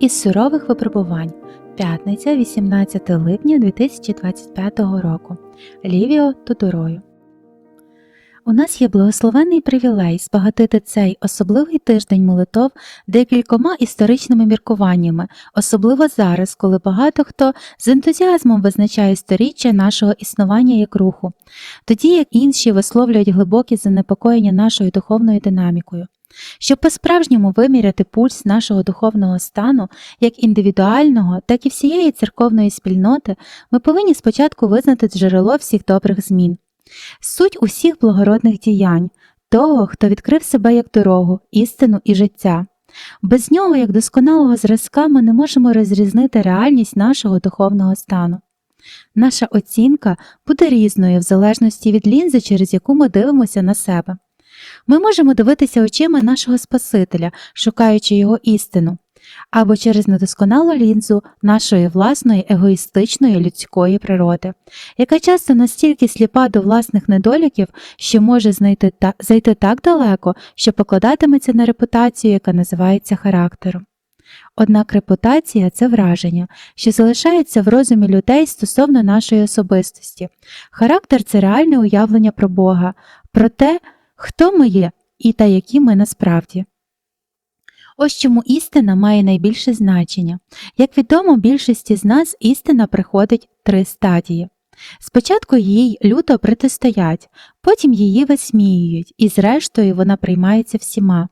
Із сурових випробувань. П'ятниця, 18 липня 2025 року. Лівіо Тудорою. У нас є благословенний привілей збагатити цей особливий тиждень молитов декількома історичними міркуваннями, особливо зараз, коли багато хто з ентузіазмом визначає сторіччя нашого існування як руху, тоді як інші висловлюють глибокі занепокоєння нашою духовною динамікою. Щоб по-справжньому виміряти пульс нашого духовного стану, як індивідуального, так і всієї церковної спільноти, ми повинні спочатку визнати джерело всіх добрих змін. Суть усіх благородних діянь, того, хто відкрив себе як дорогу, істину і життя. Без нього, як досконалого зразка, ми не можемо розрізнити реальність нашого духовного стану. Наша оцінка буде різною в залежності від лінзи, через яку ми дивимося на себе. Ми можемо дивитися очима нашого Спасителя, шукаючи його істину, або через недосконалу лінзу нашої власної егоїстичної людської природи, яка часто настільки сліпа до власних недоліків, що може знайти та... зайти так далеко, що покладатиметься на репутацію, яка називається характером. Однак репутація це враження, що залишається в розумі людей стосовно нашої особистості. Характер це реальне уявлення про Бога, про те, хто ми є і та які ми насправді. Ось чому істина має найбільше значення. Як відомо, більшості з нас істина приходить три стадії. Спочатку їй люто протистоять, потім її висміюють, і зрештою вона приймається всіма.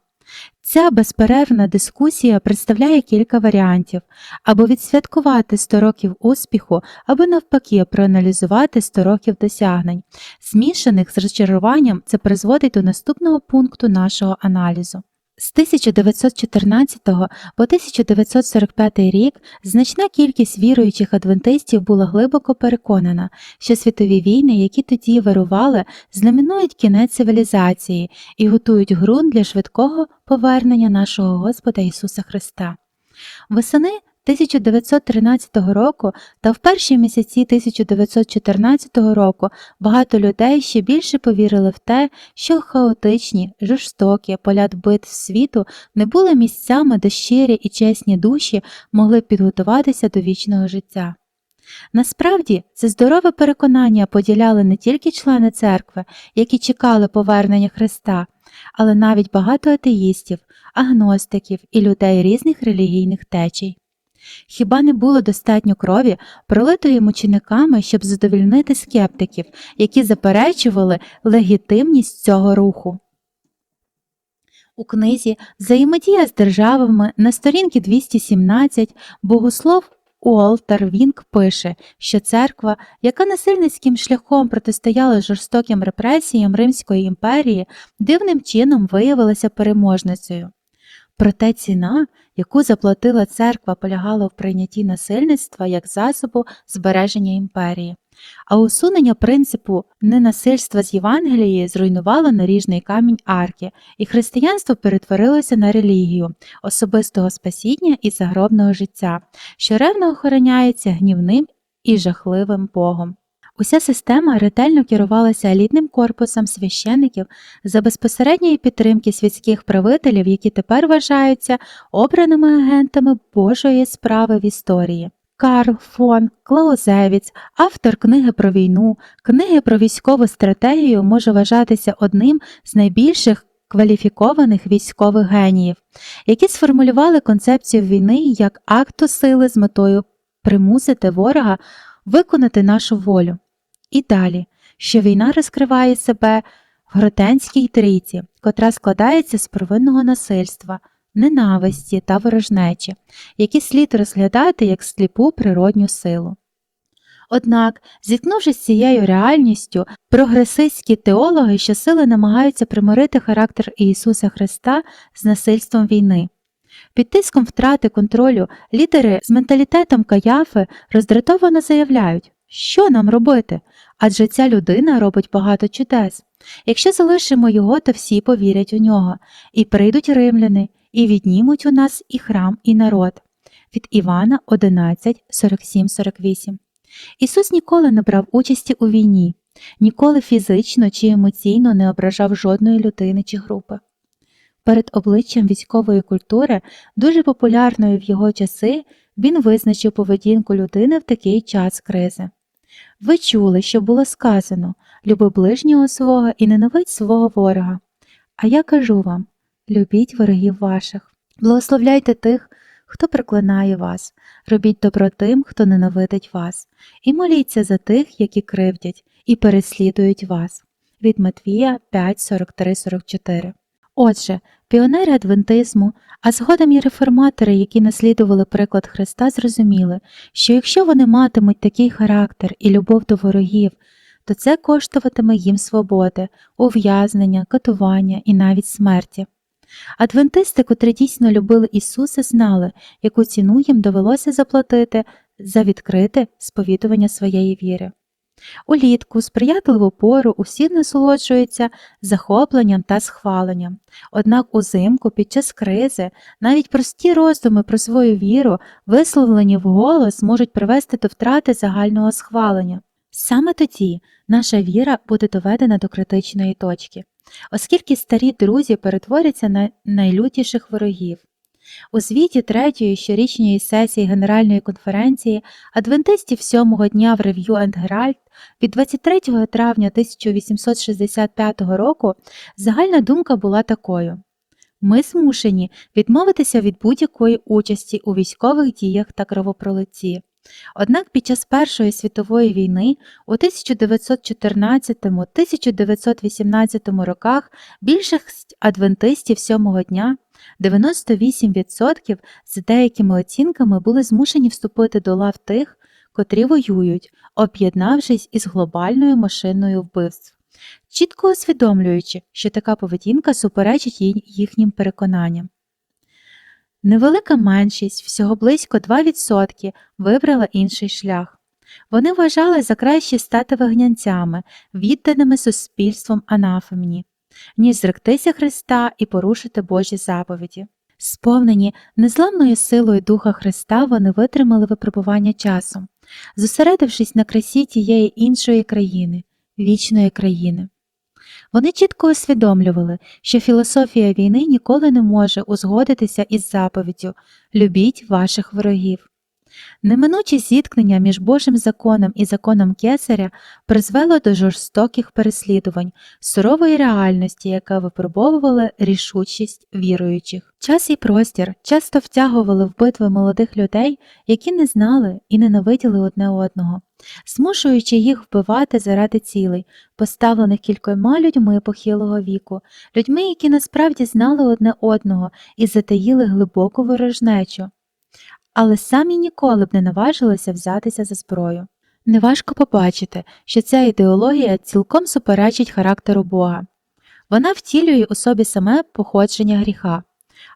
Ця безперервна дискусія представляє кілька варіантів або відсвяткувати 100 років успіху, або навпаки проаналізувати 100 років досягнень. Змішаних з розчаруванням це призводить до наступного пункту нашого аналізу. З 1914 по 1945 рік значна кількість віруючих адвентистів була глибоко переконана, що світові війни, які тоді вирували, знаменують кінець цивілізації і готують ґрунт для швидкого повернення нашого Господа Ісуса Христа. Восени 1913 року та в перші місяці 1914 року багато людей ще більше повірили в те, що хаотичні, жорстокі поля битв світу не були місцями, де щирі і чесні душі могли підготуватися до вічного життя. Насправді, це здорове переконання поділяли не тільки члени церкви, які чекали повернення Христа, але навіть багато атеїстів, агностиків і людей різних релігійних течій. Хіба не було достатньо крові, пролитої мучениками, щоб задовільнити скептиків, які заперечували легітимність цього руху? У книзі Взаємодія з державами на сторінці 217 богослов Уолтер Вінк пише, що церква, яка насильницьким шляхом протистояла жорстоким репресіям Римської імперії, дивним чином виявилася переможницею. Проте ціна, яку заплатила церква, полягала в прийнятті насильництва як засобу збереження імперії, а усунення принципу ненасильства з Євангелії зруйнувало наріжний камінь арки, і християнство перетворилося на релігію особистого спасіння і загробного життя, що ревно охороняється гнівним і жахливим Богом. Уся система ретельно керувалася елітним корпусом священиків за безпосередньої підтримки світських правителів, які тепер вважаються обраними агентами Божої справи в історії. Карл фон Клаузевіц, автор книги про війну, книги про військову стратегію, може вважатися одним з найбільших кваліфікованих військових геніїв, які сформулювали концепцію війни як акту сили з метою примусити ворога виконати нашу волю. І далі, що війна розкриває себе в гротенській трійці, котра складається з провинного насильства, ненависті та ворожнечі, які слід розглядати як сліпу природню силу. Однак, зіткнувшись з цією реальністю, прогресистські теологи щосили намагаються примирити характер Ісуса Христа з насильством війни. Під тиском втрати контролю лідери з менталітетом Каяфи роздратовано заявляють, що нам робити, адже ця людина робить багато чудес. Якщо залишимо його, то всі повірять у нього, і прийдуть римляни, і віднімуть у нас і храм, і народ. Від Івана 11, 47-48 Ісус ніколи не брав участі у війні, ніколи фізично чи емоційно не ображав жодної людини чи групи. Перед обличчям військової культури, дуже популярною в його часи, він визначив поведінку людини в такий час кризи. Ви чули, що було сказано люби ближнього свого і ненавидь свого ворога. А я кажу вам любіть ворогів ваших, благословляйте тих, хто проклинає вас, робіть добро тим, хто ненавидить вас, і моліться за тих, які кривдять і переслідують вас. Від Матвія 5, 43, 44. Отже, піонери адвентизму, а згодом і реформатори, які наслідували приклад Христа, зрозуміли, що якщо вони матимуть такий характер і любов до ворогів, то це коштуватиме їм свободи, ув'язнення, катування і навіть смерті. Адвентисти, котрі дійсно любили Ісуса, знали, яку ціну їм довелося заплатити за відкрите сповідування своєї віри. Улітку, сприятливу пору усі насолоджуються захопленням та схваленням. Однак узимку, під час кризи, навіть прості роздуми про свою віру, висловлені вголос, можуть привести до втрати загального схвалення. Саме тоді наша віра буде доведена до критичної точки, оскільки старі друзі перетворяться на найлютіших ворогів. У звіті третьої щорічної сесії Генеральної конференції адвентистів сьомого дня в рев'ю Енд Геральт від 23 травня 1865 року загальна думка була такою. Ми змушені відмовитися від будь-якої участі у військових діях та кровопролитті. Однак під час Першої світової війни у 1914-1918 роках більшість адвентистів сьомого дня 98% за деякими оцінками були змушені вступити до лав тих, котрі воюють, об'єднавшись із глобальною машиною вбивств, чітко усвідомлюючи, що така поведінка суперечить їхнім переконанням. Невелика меншість, всього близько 2%, вибрала інший шлях. Вони вважали за краще стати вигнянцями, відданими суспільством анафемні, ніж зректися Христа і порушити Божі заповіді. Сповнені незламною силою Духа Христа, вони витримали випробування часом, зосередившись на красі тієї іншої країни, вічної країни. Вони чітко усвідомлювали, що філософія війни ніколи не може узгодитися із заповіддю Любіть ваших ворогів. Неминуче зіткнення між Божим законом і законом Кесаря призвело до жорстоких переслідувань, сурової реальності, яка випробовувала рішучість віруючих. Час і простір часто втягували в битви молодих людей, які не знали і ненавиділи одне одного, змушуючи їх вбивати заради цілей, поставлених кількома людьми похилого віку, людьми, які насправді знали одне одного і затаїли глибоку ворожнечу але самі ніколи б не наважилися взятися за зброю. Неважко побачити, що ця ідеологія цілком суперечить характеру Бога. Вона втілює у собі саме походження гріха,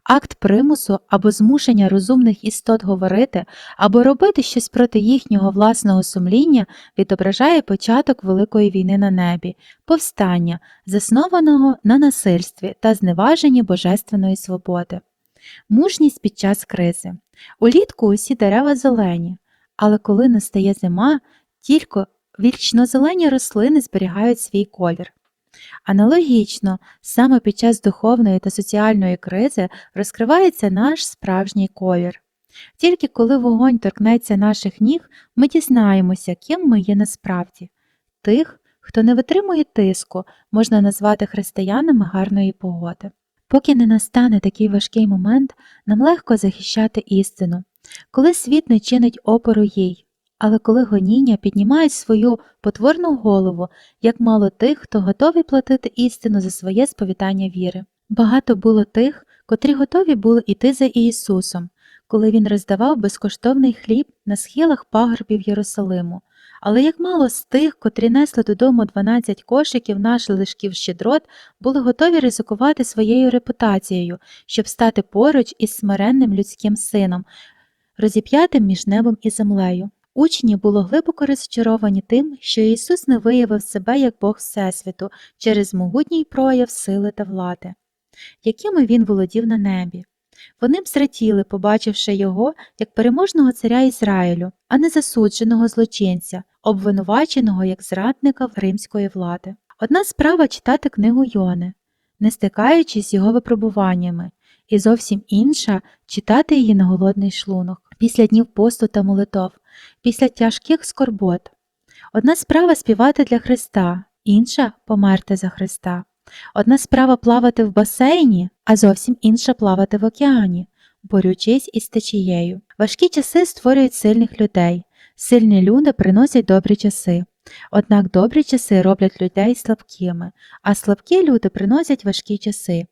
акт примусу або змушення розумних істот говорити або робити щось проти їхнього власного сумління відображає початок Великої війни на небі, повстання, заснованого на насильстві та зневаженні божественної свободи. Мужність під час кризи. Улітку усі дерева зелені, але коли настає зима, тільки вічнозелені рослини зберігають свій колір. Аналогічно, саме під час духовної та соціальної кризи розкривається наш справжній колір. Тільки коли вогонь торкнеться наших ніг, ми дізнаємося, ким ми є насправді. Тих, хто не витримує тиску, можна назвати християнами гарної погоди. Поки не настане такий важкий момент, нам легко захищати істину, коли світ не чинить опору їй, але коли гоніння піднімають свою потворну голову, як мало тих, хто готовий платити істину за своє сповідання віри. Багато було тих, котрі готові були йти за Ісусом, коли Він роздавав безкоштовний хліб на схилах пагорбів Єрусалиму. Але як мало з тих, котрі несли додому 12 кошиків нашлишків щедрот, були готові ризикувати своєю репутацією, щоб стати поруч із смиренним людським сином, розіп'ятим між небом і землею. Учні було глибоко розчаровані тим, що Ісус не виявив себе як Бог Всесвіту через могутній прояв сили та влади, якими він володів на небі. Вони б зраділи, побачивши його як переможного царя Ізраїлю, а не засудженого злочинця, обвинуваченого як зрадника в римської влади. Одна справа читати книгу Йони, не стикаючись з його випробуваннями, і зовсім інша читати її на голодний шлунок, після днів посту та молитов, після тяжких скорбот. Одна справа співати для Христа, інша померти за Христа. Одна справа плавати в басейні, а зовсім інша плавати в океані, борючись із течією. Важкі часи створюють сильних людей, сильні люди приносять добрі часи. Однак добрі часи роблять людей слабкими, а слабкі люди приносять важкі часи.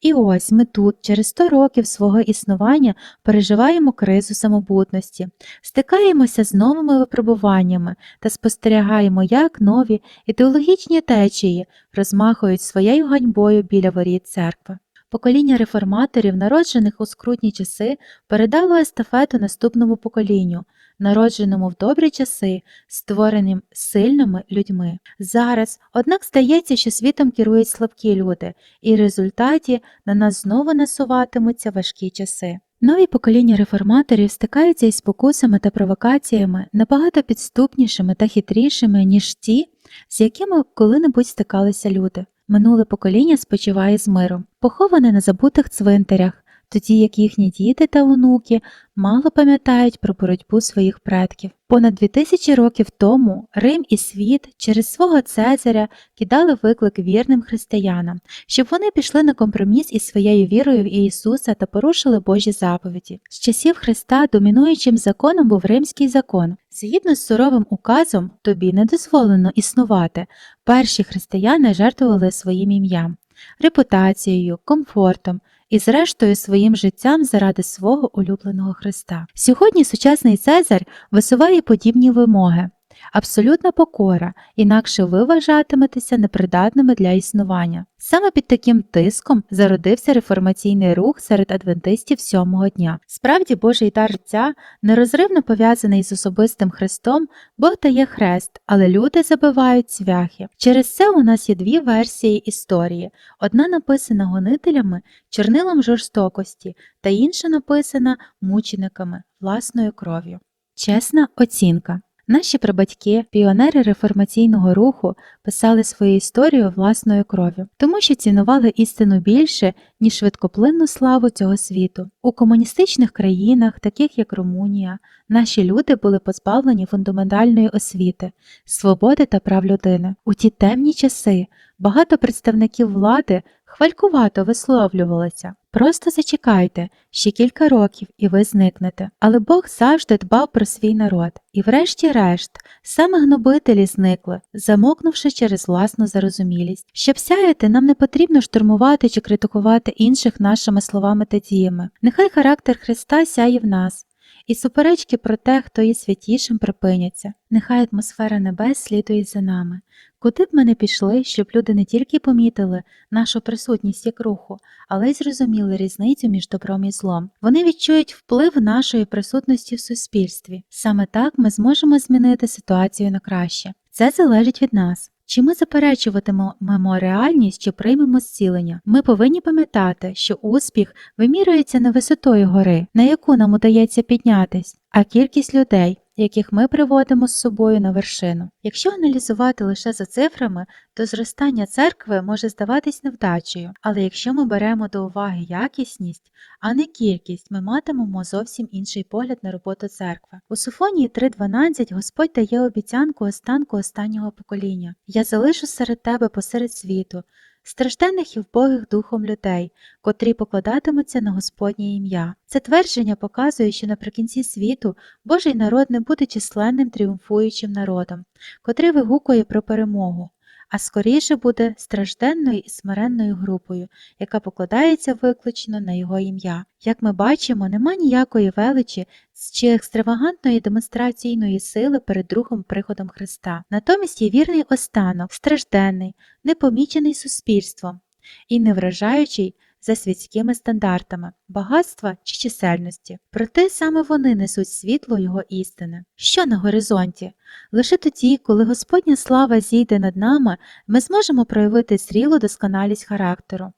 І ось ми тут, через 100 років свого існування, переживаємо кризу самобутності, стикаємося з новими випробуваннями та спостерігаємо, як нові ідеологічні течії розмахують своєю ганьбою біля воріт церкви. Покоління реформаторів, народжених у скрутні часи, передало естафету наступному поколінню, народженому в добрі часи, створеним сильними людьми. Зараз, однак, здається, що світом керують слабкі люди, і в результаті на нас знову насуватимуться важкі часи. Нові покоління реформаторів стикаються із спокусами та провокаціями набагато підступнішими та хитрішими, ніж ті, з якими коли-небудь стикалися люди. Минуле покоління спочиває з миром, поховане на забутих цвинтарях, тоді як їхні діти та онуки мало пам'ятають про боротьбу своїх предків. Понад 2000 років тому Рим і світ через свого Цезаря кидали виклик вірним християнам, щоб вони пішли на компроміс із своєю вірою в Ісуса та порушили Божі заповіді. З часів Христа домінуючим законом був римський закон. Згідно з суровим указом, тобі не дозволено існувати. Перші християни жертвували своїм ім'ям, репутацією, комфортом і, зрештою, своїм життям заради свого улюбленого Христа. Сьогодні сучасний Цезар висуває подібні вимоги. Абсолютна покора, інакше ви вважатиметеся непридатними для існування. Саме під таким тиском зародився реформаційний рух серед адвентистів сьомого дня. Справді Божий дар життя нерозривно пов'язаний з особистим Христом, Бог дає хрест, але люди забивають цвяхи. Через це у нас є дві версії історії: одна написана гонителями, чорнилом жорстокості, та інша написана мучениками власною кров'ю. Чесна оцінка. Наші прабатьки, піонери реформаційного руху, писали свою історію власною кров'ю, тому що цінували істину більше, ніж швидкоплинну славу цього світу. У комуністичних країнах, таких як Румунія, наші люди були позбавлені фундаментальної освіти, свободи та прав людини. У ті темні часи багато представників влади хвалькувато висловлювалися. Просто зачекайте ще кілька років, і ви зникнете. Але Бог завжди дбав про свій народ, і, врешті-решт, саме гнобителі зникли, замокнувши через власну зарозумілість. Щоб сяяти, нам не потрібно штурмувати чи критикувати інших нашими словами та діями. Нехай характер Христа сяє в нас. І суперечки про те, хто є святішим, припиняться. Нехай атмосфера небес слідує за нами. Куди б ми не пішли, щоб люди не тільки помітили нашу присутність як руху, але й зрозуміли різницю між добром і злом. Вони відчують вплив нашої присутності в суспільстві. Саме так ми зможемо змінити ситуацію на краще. Це залежить від нас. Чи ми заперечуватимемо реальність, чи приймемо зцілення? Ми повинні пам'ятати, що успіх вимірюється не висотою гори, на яку нам удається піднятись, а кількість людей, яких ми приводимо з собою на вершину. Якщо аналізувати лише за цифрами, то зростання церкви може здаватись невдачею, але якщо ми беремо до уваги якісність, а не кількість, ми матимемо зовсім інший погляд на роботу церкви. У Софонії 3.12 Господь дає обіцянку останку останнього покоління. Я залишу серед тебе посеред світу, стражденних і вбогих духом людей, котрі покладатимуться на Господнє ім'я. Це твердження показує, що наприкінці світу Божий народ не буде численним тріумфуючим народом, котрий вигукує про перемогу. А скоріше буде стражденною і смиренною групою, яка покладається виключно на його ім'я. Як ми бачимо, нема ніякої величі чи екстравагантної демонстраційної сили перед другим приходом Христа. Натомість є вірний останок, стражденний, непомічений суспільством і не вражаючий за світськими стандартами, багатства чи чисельності. Проте саме вони несуть світло його істини. Що на горизонті? Лише тоді, коли Господня слава зійде над нами, ми зможемо проявити зрілу досконалість характеру,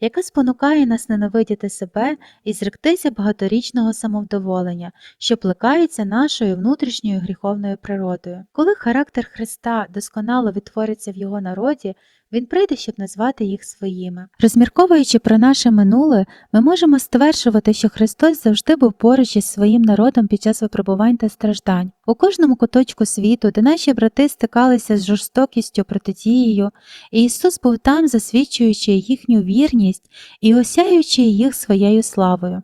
яка спонукає нас ненавидіти себе і зректися багаторічного самовдоволення, що плекається нашою внутрішньою гріховною природою. Коли характер Христа досконало відтвориться в його народі, Він прийде, щоб назвати їх своїми. Розмірковуючи про наше минуле, ми можемо стверджувати, що Христос завжди був поруч із своїм народом під час випробувань та страждань. У кожному куточку світу, де наші брати стикалися з жорстокістю протидією, і Ісус був там, засвідчуючи їхню вірність і осяючи їх своєю славою.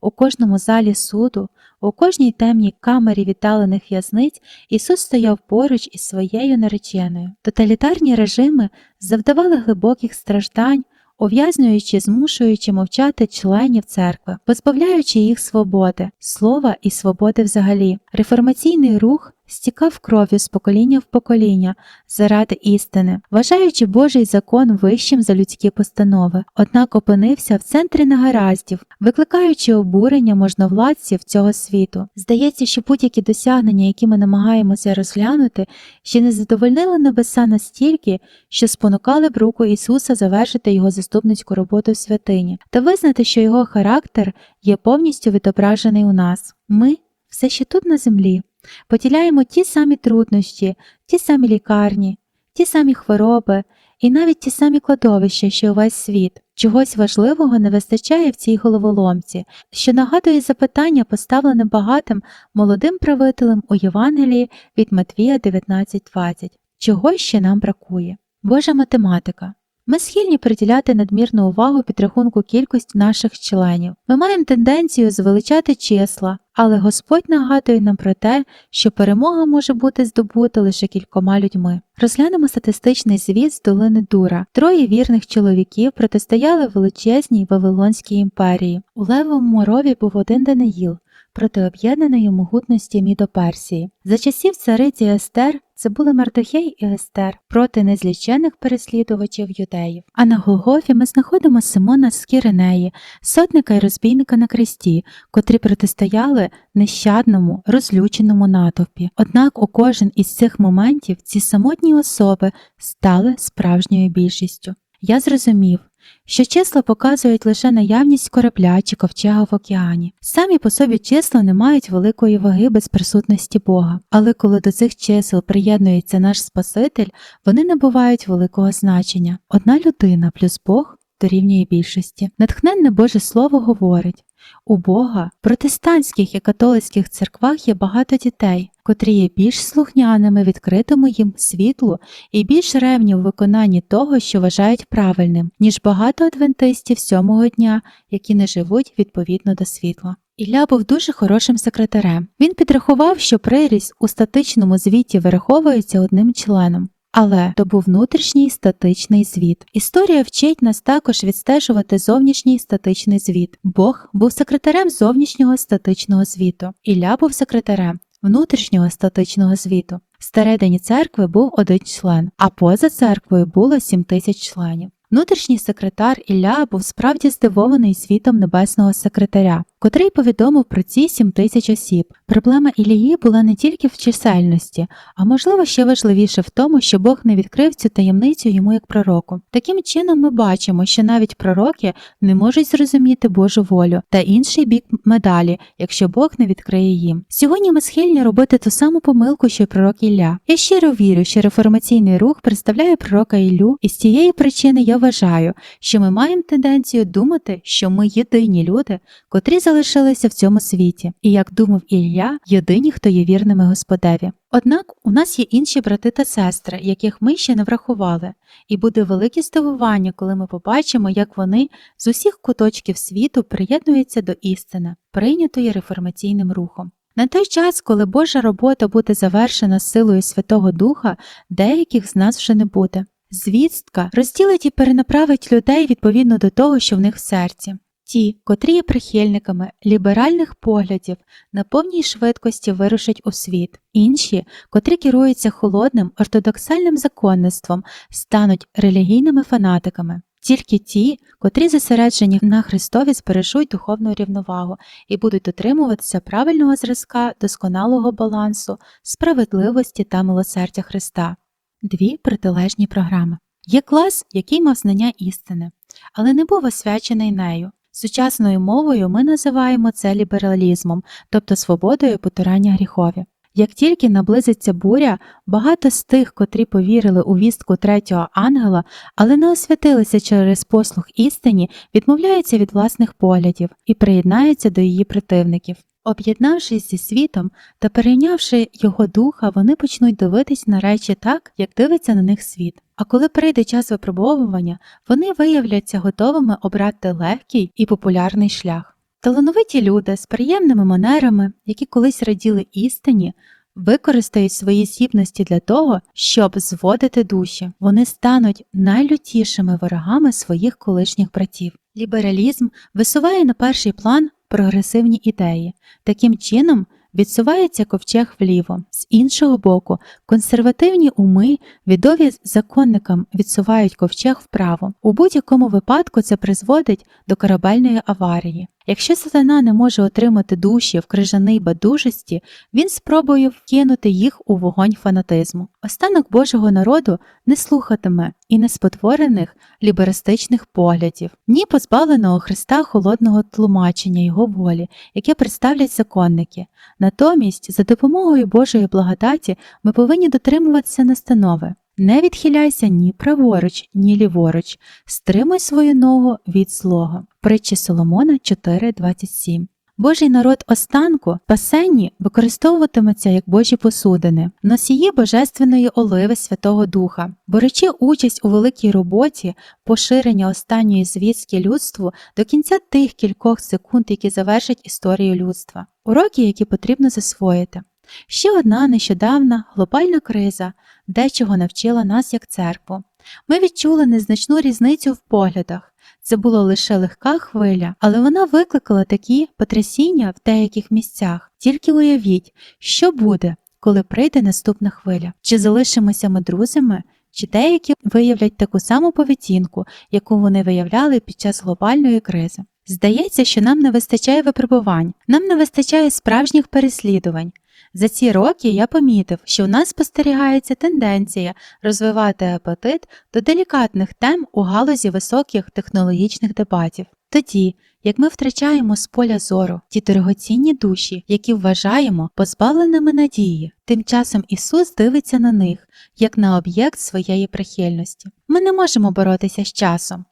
У кожному залі суду, у кожній темній камері віддалених в'язниць Ісус стояв поруч із своєю нареченою. Тоталітарні режими завдавали глибоких страждань, ув'язнюючи, змушуючи мовчати членів церкви, позбавляючи їх свободи, слова і свободи взагалі. Реформаційний рух стікав кров'ю з покоління в покоління заради істини, вважаючи Божий закон вищим за людські постанови, однак опинився в центрі негараздів, викликаючи обурення можновладців цього світу. Здається, що будь-які досягнення, які ми намагаємося розглянути, ще не задовольнили небеса настільки, що спонукали б руку Ісуса завершити його заступницьку роботу в святині та визнати, що його характер є повністю відображений у нас. Ми все ще тут на землі. Поділяємо ті самі труднощі, ті самі лікарні, ті самі хвороби і навіть ті самі кладовища, що увесь світ. Чогось важливого не вистачає в цій головоломці, що нагадує запитання, поставлене багатим молодим правителем у Євангелії від Матвія 19.20. Чого ще нам бракує? Божа математика. Ми схильні приділяти надмірну увагу підрахунку кількості наших членів. Ми маємо тенденцію звеличати числа, але Господь нагадує нам про те, що перемога може бути здобута лише кількома людьми. Розглянемо статистичний звіт з долини Дура. Троє вірних чоловіків протистояли величезній Вавилонській імперії. У левому рові був один Даниїл проти об'єднаної могутності Мідоперсії. За часів цариці Естер це були Мардохей і Естер проти незлічених переслідувачів юдеїв. А на Голгофі ми знаходимо Симона з Кіринеї, сотника й розбійника на кресті, котрі протистояли нещадному, розлюченому натовпі. Однак у кожен із цих моментів ці самотні особи стали справжньою більшістю. Я зрозумів, що числа показують лише наявність корабля чи ковчега в океані. Самі по собі числа не мають великої ваги без присутності Бога, але коли до цих чисел приєднується наш Спаситель, вони набувають великого значення. Одна людина плюс Бог дорівнює більшості. Натхненне Боже Слово говорить у Бога в протестантських і католицьких церквах є багато дітей, котрі є більш слухняними відкритому їм світлу і більш ревні у виконанні того, що вважають правильним, ніж багато адвентистів сьомого дня, які не живуть відповідно до світла. Ілля був дуже хорошим секретарем. Він підрахував, що приріст у статичному звіті вираховується одним членом. Але то був внутрішній статичний звіт. Історія вчить нас також відстежувати зовнішній статичний звіт. Бог був секретарем зовнішнього статичного звіту. Ілля був секретарем внутрішнього статичного звіту. Всередині церкви був один член, а поза церквою було 7 тисяч членів. Внутрішній секретар Ілля був справді здивований світом небесного секретаря, котрий повідомив про ці 7 тисяч осіб. Проблема Ілії була не тільки в чисельності, а можливо ще важливіше в тому, що Бог не відкрив цю таємницю йому як пророку. Таким чином, ми бачимо, що навіть пророки не можуть зрозуміти Божу волю та інший бік медалі, якщо Бог не відкриє їм. Сьогодні ми схильні робити ту саму помилку, що й пророк Ілля. Я щиро вірю, що реформаційний рух представляє пророка Іллю, і з цієї причини я вважаю, що ми маємо тенденцію думати, що ми єдині люди, котрі залишилися в цьому світі, і як думав Ілля, єдині, хто є вірними Господеві. Однак у нас є інші брати та сестри, яких ми ще не врахували, і буде велике здивування, коли ми побачимо, як вони з усіх куточків світу приєднуються до істини, прийнятої реформаційним рухом. На той час, коли Божа робота буде завершена силою Святого Духа, деяких з нас вже не буде. Звістка розділить і перенаправить людей відповідно до того, що в них в серці. Ті, котрі є прихильниками ліберальних поглядів, на повній швидкості вирушать у світ. Інші, котрі керуються холодним ортодоксальним законництвом, стануть релігійними фанатиками. Тільки ті, котрі зосереджені на Христові збережуть духовну рівновагу і будуть дотримуватися правильного зразка, досконалого балансу, справедливості та милосердя Христа. Дві протилежні програми. Є клас, який мав знання істини, але не був освячений нею. Сучасною мовою ми називаємо це лібералізмом, тобто свободою потурання гріхові. Як тільки наблизиться буря, багато з тих, котрі повірили у вістку третього ангела, але не освятилися через послух істині, відмовляються від власних поглядів і приєднаються до її противників. Об'єднавшись зі світом та перейнявши його духа, вони почнуть дивитись на речі так, як дивиться на них світ. А коли прийде час випробовування, вони виявляться готовими обрати легкий і популярний шлях. Талановиті люди з приємними манерами, які колись раділи істині, використають свої здібності для того, щоб зводити душі. Вони стануть найлютішими ворогами своїх колишніх братів. Лібералізм висуває на перший план прогресивні ідеї. Таким чином відсувається ковчег вліво. З іншого боку, консервативні уми, відові законникам, відсувають ковчег вправо. У будь-якому випадку це призводить до корабельної аварії. Якщо сатана не може отримати душі в крижаний бадужості, він спробує вкинути їх у вогонь фанатизму. Останок Божого народу не слухатиме і неспотворених ліберистичних поглядів, ні позбавленого Христа холодного тлумачення його волі, яке представлять законники. Натомість, за допомогою Божої благодаті, ми повинні дотримуватися настанови. Не відхиляйся ні праворуч, ні ліворуч, стримуй свою ногу від злого. Притчі Соломона 4.27 Божий народ останку пасенні використовуватиметься як Божі посудини, носії божественної оливи Святого Духа, беручи участь у великій роботі поширення останньої звістки людству до кінця тих кількох секунд, які завершать історію людства. Уроки, які потрібно засвоїти. Ще одна нещодавна глобальна криза дечого навчила нас як церкву. Ми відчули незначну різницю в поглядах. Це була лише легка хвиля, але вона викликала такі потрясіння в деяких місцях. Тільки уявіть, що буде, коли прийде наступна хвиля, чи залишимося ми друзями, чи деякі виявлять таку саму поведінку, яку вони виявляли під час глобальної кризи. Здається, що нам не вистачає випробувань, нам не вистачає справжніх переслідувань. За ці роки я помітив, що у нас спостерігається тенденція розвивати апетит до делікатних тем у галузі високих технологічних дебатів. Тоді, як ми втрачаємо з поля зору ті дорогоцінні душі, які вважаємо позбавленими надії, тим часом Ісус дивиться на них як на об'єкт своєї прихильності. Ми не можемо боротися з часом.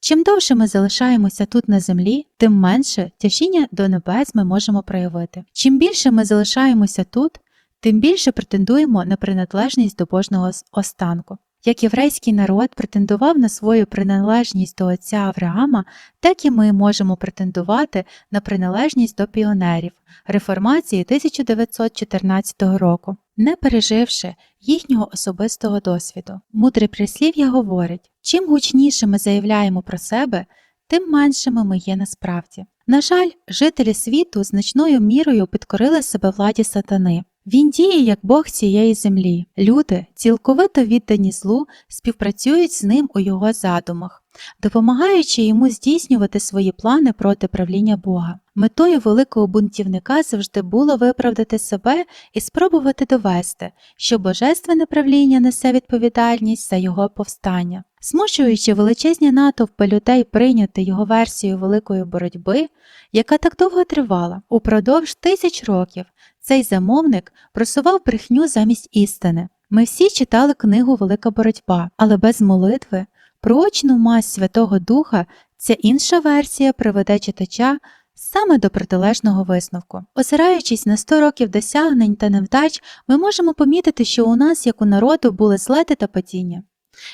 Чим довше ми залишаємося тут на землі, тим менше тяжіння до небес ми можемо проявити. Чим більше ми залишаємося тут, тим більше претендуємо на приналежність до Божого останку. Як єврейський народ претендував на свою приналежність до отця Авраама, так і ми можемо претендувати на приналежність до піонерів реформації 1914 року, не переживши їхнього особистого досвіду. Мудре прислів'я говорить: чим гучніше ми заявляємо про себе, тим меншими ми є насправді. На жаль, жителі світу значною мірою підкорили себе владі сатани. Він діє як Бог цієї землі. Люди, цілковито віддані злу, співпрацюють з ним у його задумах, допомагаючи йому здійснювати свої плани проти правління Бога. Метою великого бунтівника завжди було виправдати себе і спробувати довести, що божественне правління несе відповідальність за його повстання. Змушуючи величезні натовпи людей прийняти його версію великої боротьби, яка так довго тривала, упродовж тисяч років цей замовник просував брехню замість істини. Ми всі читали книгу Велика боротьба, але без молитви, проочну мазь Святого Духа, ця інша версія приведе читача саме до протилежного висновку. Озираючись на 100 років досягнень та невдач, ми можемо помітити, що у нас, як у народу, були злети та падіння.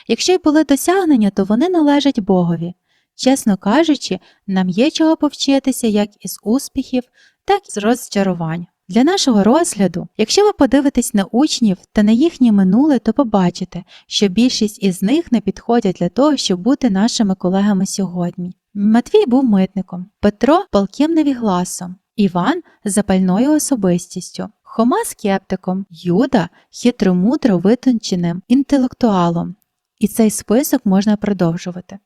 Якщо й були досягнення, то вони належать Богові. Чесно кажучи, нам є чого повчитися як із успіхів, так і з розчарувань. Для нашого розгляду, якщо ви подивитесь на учнів та на їхнє минуле, то побачите, що більшість із них не підходять для того, щоб бути нашими колегами сьогодні. Матвій був митником, Петро палким невігласом, Іван запальною особистістю, Хома скептиком, Юда хитромудро витонченим інтелектуалом. І цей список можна продовжувати.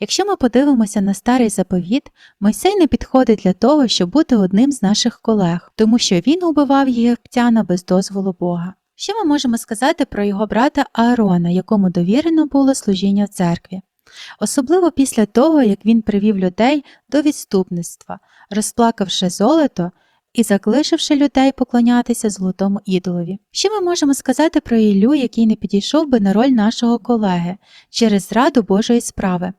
Якщо ми подивимося на старий заповіт, Мойсей не підходить для того, щоб бути одним з наших колег, тому що він убивав єгиптяна без дозволу Бога. Що ми можемо сказати про його брата Аарона, якому довірено було служіння в церкві? Особливо після того, як він привів людей до відступництва, розплакавши золото, і заклишивши людей поклонятися золотому ідолові. Що ми можемо сказати про Іллю, який не підійшов би на роль нашого колеги через зраду Божої справи?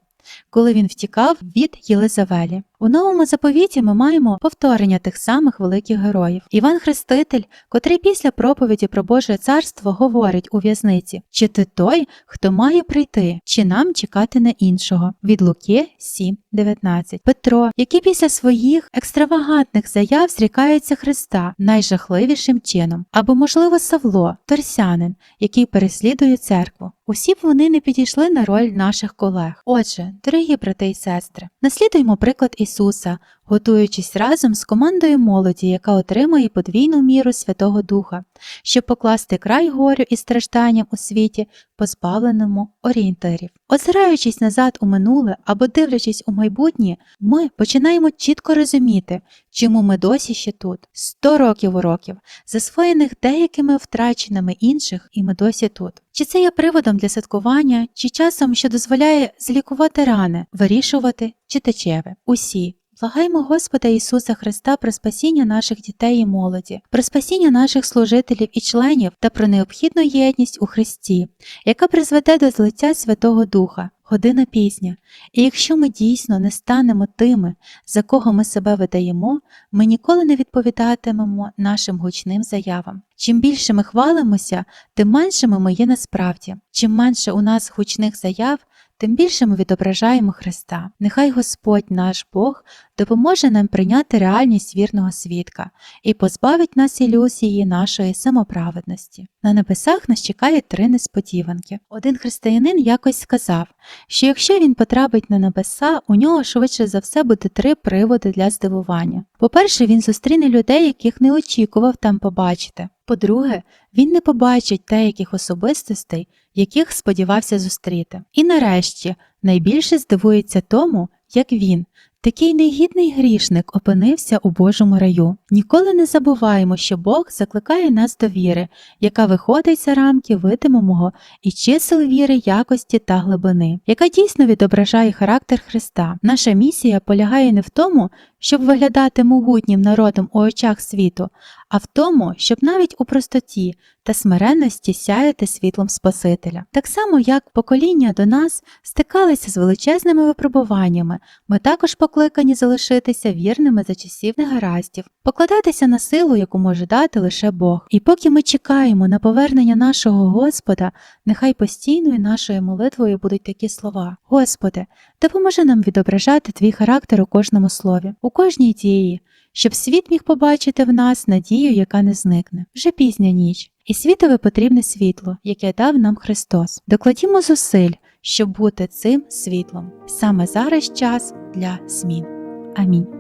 Коли він втікав від Єлизавелі. У новому заповіті ми маємо повторення тих самих великих героїв. Іван Хреститель, котрий після проповіді про Боже царство говорить у в'язниці: чи ти той, хто має прийти, чи нам чекати на іншого? Від Луки 7.19. Петро, який після своїх екстравагантних заяв зрікається Христа найжахливішим чином, або, можливо, Савло, торсянин, який переслідує церкву. Усі б вони не підійшли на роль наших колег. Отже, дорогі брати і сестри, наслідуємо приклад Ісуса, готуючись разом з командою молоді, яка отримує подвійну міру Святого Духа, щоб покласти край горю і стражданням у світі, позбавленому орієнтирів. Озираючись назад у минуле або дивлячись у майбутнє, ми починаємо чітко розуміти, чому ми досі ще тут. Сто років уроків, засвоєних деякими втраченими інших, і ми досі тут. Чи це є приводом для святкування, чи часом, що дозволяє злікувати рани, вирішувати, чи течеви? Усі. Благаємо Господа Ісуса Христа про спасіння наших дітей і молоді, про спасіння наших служителів і членів та про необхідну єдність у Христі, яка призведе до злиття Святого Духа, година пізня. І якщо ми дійсно не станемо тими, за кого ми себе видаємо, ми ніколи не відповідатимемо нашим гучним заявам. Чим більше ми хвалимося, тим меншими ми є насправді. Чим менше у нас гучних заяв, тим більше ми відображаємо Христа. Нехай Господь наш Бог допоможе нам прийняти реальність вірного свідка і позбавить нас ілюзії нашої самоправедності. На небесах нас чекає три несподіванки. Один християнин якось сказав, що якщо він потрапить на небеса, у нього швидше за все буде три приводи для здивування. По-перше, він зустріне людей, яких не очікував там побачити. По-друге, він не побачить деяких особистостей, яких сподівався зустріти. І нарешті найбільше здивується тому, як він, такий негідний грішник, опинився у Божому раю. Ніколи не забуваємо, що Бог закликає нас до віри, яка виходить за рамки видимого і чисел віри якості та глибини, яка дійсно відображає характер Христа. Наша місія полягає не в тому, щоб виглядати могутнім народом у очах світу, а в тому, щоб навіть у простоті та смиренності сяяти світлом Спасителя. Так само, як покоління до нас стикалися з величезними випробуваннями, ми також покликані залишитися вірними за часів негараздів, покладатися на силу, яку може дати лише Бог. І поки ми чекаємо на повернення нашого Господа, нехай постійною нашою молитвою будуть такі слова: Господи, допоможи нам відображати твій характер у кожному слові, у кожній дії, щоб світ міг побачити в нас надію, яка не зникне. Вже пізня ніч, і світове потрібне світло, яке дав нам Христос. Докладімо зусиль, щоб бути цим світлом. Саме зараз час для змін. Амінь.